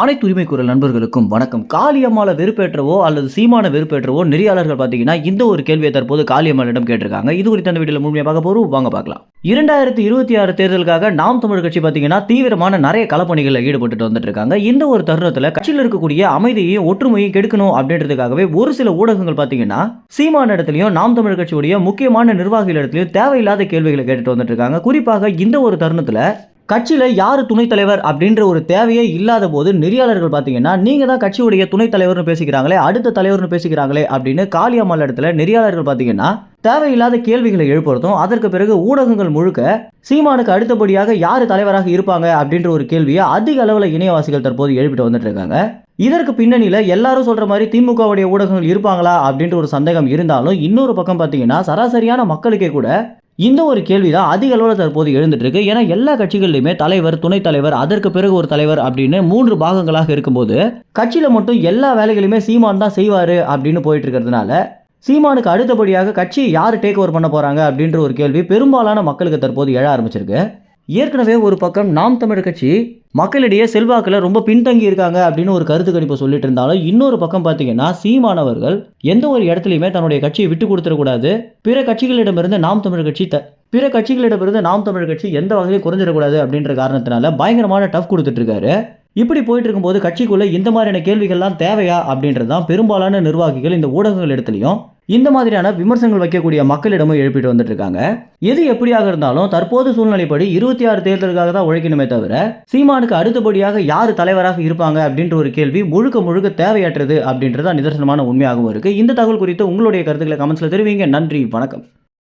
அனைத்து உரிமை குரல் நண்பர்களுக்கும் வணக்கம். காளியம்மாளை வெறுப்பேற்றவோ அல்லது சீமான வெறுப்பேற்றவோ நெறியாளர்கள் பார்த்தீங்கன்னா இந்த ஒரு கேள்வியை தற்போது காளியம்மாளிடம் கேட்டிருக்காங்க. இது குறித்து அந்த வீடியோவில் முழுமையாக பார்க்க போறோம். வாங்க பார்க்கலாம். இரண்டாயிரத்தி இருபத்தி ஆறு தேர்தலுக்காக நாம் தமிழ் கட்சி பார்த்தீங்கன்னா தீவிரமான நிறைய களப்பணிகளில் ஈடுபட்டு வந்துட்டு இருக்காங்க. இந்த ஒரு தருணத்தில் கட்சியில் இருக்கக்கூடிய அமைதியையும் ஒற்றுமையும் கெடுக்கணும் அப்படின்றதுக்காகவே ஒரு சில ஊடகங்கள் பார்த்தீங்கன்னா சீமான இடத்துலையும் நாம் தமிழ் கட்சியுடைய முக்கியமான நிர்வாகிகள் இடத்துலையும் தேவையில்லாத கேள்விகளை கேட்டுட்டு வந்துட்டு இருக்காங்க. குறிப்பாக இந்த ஒரு தருணத்தில் கட்சியில் யார் துணைத் தலைவர் அப்படின்ற ஒரு தேவையே இல்லாத போது நெறியாளர்கள் பார்த்தீங்கன்னா நீங்கள் தான் கட்சியுடைய துணைத் தலைவர்னு பேசிக்கிறாங்களே அடுத்த தலைவர்னு பேசிக்கிறாங்களே அப்படின்னு காளியம்மாள் இடத்துல நெறியாளர்கள் பார்த்தீங்கன்னா தேவையில்லாத கேள்விகளை எழுப்புறதும் அதற்கு பிறகு ஊடகங்கள் முழுக்க சீமானுக்கு அடுத்தபடியாக யார் தலைவராக இருப்பாங்க அப்படின்ற ஒரு கேள்வியை அதிக அளவில் இணையவாசிகள் தற்போது எழுப்பிட்டு வந்துட்டு இருக்காங்க. இதற்கு பின்னணியில் எல்லாரும் சொல்கிற மாதிரி திமுகவுடைய ஊடகங்கள் இருப்பாங்களா அப்படின்ற ஒரு சந்தேகம் இருந்தாலும் இன்னொரு பக்கம் பார்த்தீங்கன்னா சராசரியான மக்களுக்கே கூட இந்த ஒரு கேள்வி தான் அதிக அளவில் தற்போது எழுந்துட்டுருக்கு. ஏன்னா எல்லா கட்சிகள்லையுமே தலைவர் துணைத் தலைவர் அதற்கு பிறகு ஒரு தலைவர் அப்படின்னு மூன்று பாகங்களாக இருக்கும்போது கட்சியில் மட்டும் எல்லா வேலைகளையுமே சீமான் தான் செய்வார் அப்படின்னு போயிட்டு இருக்கிறதுனால சீமானுக்கு அடுத்தபடியாக கட்சி யார் டேக் ஓவர் பண்ண போகிறாங்க அப்படின்ற ஒரு கேள்வி பெரும்பாலான மக்களுக்கு தற்போது எழ ஆரம்பிச்சிருக்கு. ஏற்கனவே ஒரு பக்கம் நாம் தமிழர் கட்சி மக்களிடையே செல்வாக்கில் ரொம்ப பின்தங்கி இருக்காங்க அப்படின்னு ஒரு கருத்து கணிப்பு சொல்லிட்டு இருந்தாலும் இன்னொரு பக்கம் பார்த்தீங்கன்னா சீமானவர்கள் எந்த ஒரு இடத்துலையுமே தன்னுடைய கட்சியை விட்டு கொடுத்துடக்கூடாது பிற கட்சிகளிடமிருந்து நாம் தமிழர் கட்சி த பிற கட்சிகளிடமிருந்து நாம் தமிழர் கட்சி எந்த வகையிலும் குறைஞ்சிடக்கூடாது அப்படின்ற காரணத்தினால பயங்கரமான டஃப் கொடுத்துட்டு இருக்காரு. இப்படி போயிட்டு இருக்கும்போது கட்சிக்குள்ளே இந்த மாதிரியான கேள்விகள்லாம் தேவையா அப்படின்றது தான் பெரும்பாலான நிர்வாகிகள் இந்த ஊடகங்கள் இடத்துலையும் இந்த மாதிரியான விமர்சனங்கள் வைக்கக்கூடிய மக்களிடமும் எழுப்பிட்டு வந்துட்டு இருக்காங்க எது எப்படியாக இருந்தாலும் தற்போது சூழ்நிலைப்படி இருபத்தி ஆறு தேர்தலுக்காக தான் உழைக்கணுமே தவிர சீமானுக்கு அடுத்தபடியாக யார் தலைவராக இருப்பாங்க அப்படின்ற ஒரு கேள்வி முழுக்க முழுக்க தேவையற்றது அப்படின்றது நிதர்சனமான உண்மையாகவும் இருக்கு. இந்த தகவல் குறித்து உங்களுடைய கருத்துக்களை கமெண்ட்ஸில் தெரிவிங்க. நன்றி வணக்கம்.